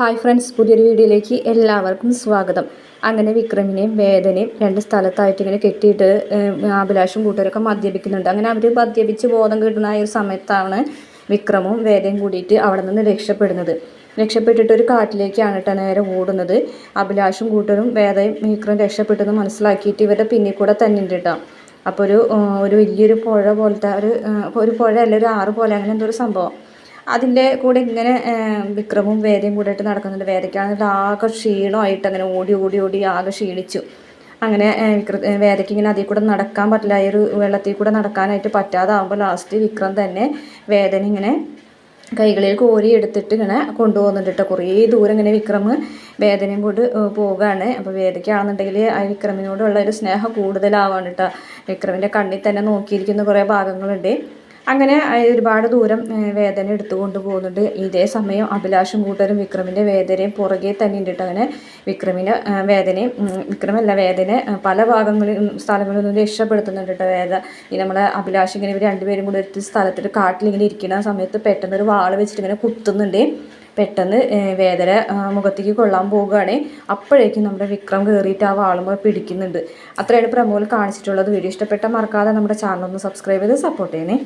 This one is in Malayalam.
ഹായ് ഫ്രണ്ട്സ് പുതിയൊരു വീഡിയോയിലേക്ക് എല്ലാവർക്കും സ്വാഗതം. അങ്ങനെ വിക്രമിനെയും വേദനയും രണ്ട് സ്ഥലത്തായിട്ട് ഇങ്ങനെ കെട്ടിയിട്ട് അഭിലാഷും കൂട്ടുകാരൊക്കെ മദ്യപിക്കുന്നുണ്ട്. അങ്ങനെ അവർ മദ്യപിച്ച് ബോധം കിട്ടുന്ന ഒരു സമയത്താണ് വിക്രമും വേദയും കൂടിയിട്ട് അവിടെ നിന്ന് രക്ഷപ്പെടുന്നത്. രക്ഷപ്പെട്ടിട്ട് ഒരു കാട്ടിലേക്കാണ് കേട്ടോ നേരെ ഓടുന്നത്. അഭിലാഷും കൂട്ടരും വേദയും വിക്രം രക്ഷപ്പെട്ടെന്ന് മനസ്സിലാക്കിയിട്ട് ഇവരുടെ പിന്നിൽ കൂടെ തന്നെ ഉണ്ട് കേട്ടോ. അപ്പോൾ ഒരു ഒരു വലിയൊരു പുഴ പോലത്തെ ഒരു ഒരു പുഴ അല്ല ഒരു ആറ് പോലെ അങ്ങനെ എന്തോ ഒരു സംഭവം. അതിന്റെ കൂടെ ഇങ്ങനെ വിക്രമും വേദയും കൂടെ ആയിട്ട് നടക്കുന്നുണ്ട്. വേദയ്ക്കാണെങ്കിൽ ആകെ ക്ഷീണമായിട്ട് അങ്ങനെ ഓടി ഓടി ഓടി ആകെ ക്ഷീണിച്ചു. അങ്ങനെ വിക്ര വേദയ്ക്ക് ഇങ്ങനെ അതിൽ കൂടെ നടക്കാൻ പറ്റില്ല. ഈ ഒരു വെള്ളത്തിൽ കൂടെ നടക്കാനായിട്ട് പറ്റാതാകുമ്പോൾ ലാസ്റ്റ് വിക്രം തന്നെ വേദന ഇങ്ങനെ കൈകളിൽ കോരി എടുത്തിട്ട് ഇങ്ങനെ കൊണ്ടുപോകുന്നുണ്ട് കുറേ ദൂരം ഇങ്ങനെ വിക്രം വേദനയും കൊണ്ട് പോവുകയാണ് അപ്പോൾ വേദയ്ക്കാണെന്നുണ്ടെങ്കിൽ ആ വിക്രമിനോടുള്ള ഒരു സ്നേഹം കൂടുതലാവാണ് കേട്ടോ. വിക്രമിന്റെ കണ്ണിൽ തന്നെ നോക്കിയിരിക്കുന്ന കുറേ ഭാഗങ്ങളുണ്ട്. അങ്ങനെ ഒരുപാട് ദൂരം വേദന എടുത്തുകൊണ്ട് പോകുന്നുണ്ട്. ഇതേ സമയം അഭിലാഷും കൂട്ടരും വിക്രമിന്റെ വേദനയും പുറകെ തന്നെ ഉണ്ട് കേട്ടോ അങ്ങനെ. വിക്രമിന്റെ ഏഹ്, വേദനയും വിക്രമല്ല വേദന പല ഭാഗങ്ങളിൽ സ്ഥലങ്ങളിൽ നിന്നും രക്ഷപ്പെടുത്തുന്നുണ്ട് വേദ. ഈ നമ്മളെ അഭിലാഷ് ഇങ്ങനെ ഇവർ രണ്ടുപേരും കൂടി ഒരു സ്ഥലത്തിൽ കാട്ടിലിങ്ങനെ ഇരിക്കുന്ന സമയത്ത് പെട്ടെന്ന് ഒരു വാൾ വെച്ചിട്ട് ഇങ്ങനെ കുത്തുന്നുണ്ട്. പെട്ടെന്ന് വേദന മുഖത്തേക്ക് കൊള്ളാൻ പോവുകയാണ്. അപ്പോഴേക്കും നമ്മുടെ വിക്രം കയറിയിട്ട് ആ വാളുമ്പോൾ പിടിക്കുന്നുണ്ട്. അത്രയാണ് പ്രമോൽ കാണിച്ചിട്ടുള്ളത്. വീഡിയോ ഇഷ്ടപ്പെട്ട മറക്കാതെ നമ്മുടെ ചാനൽ ഒന്ന് സബ്സ്ക്രൈബ് ചെയ്ത് സപ്പോർട്ട് ചെയ്യണേ.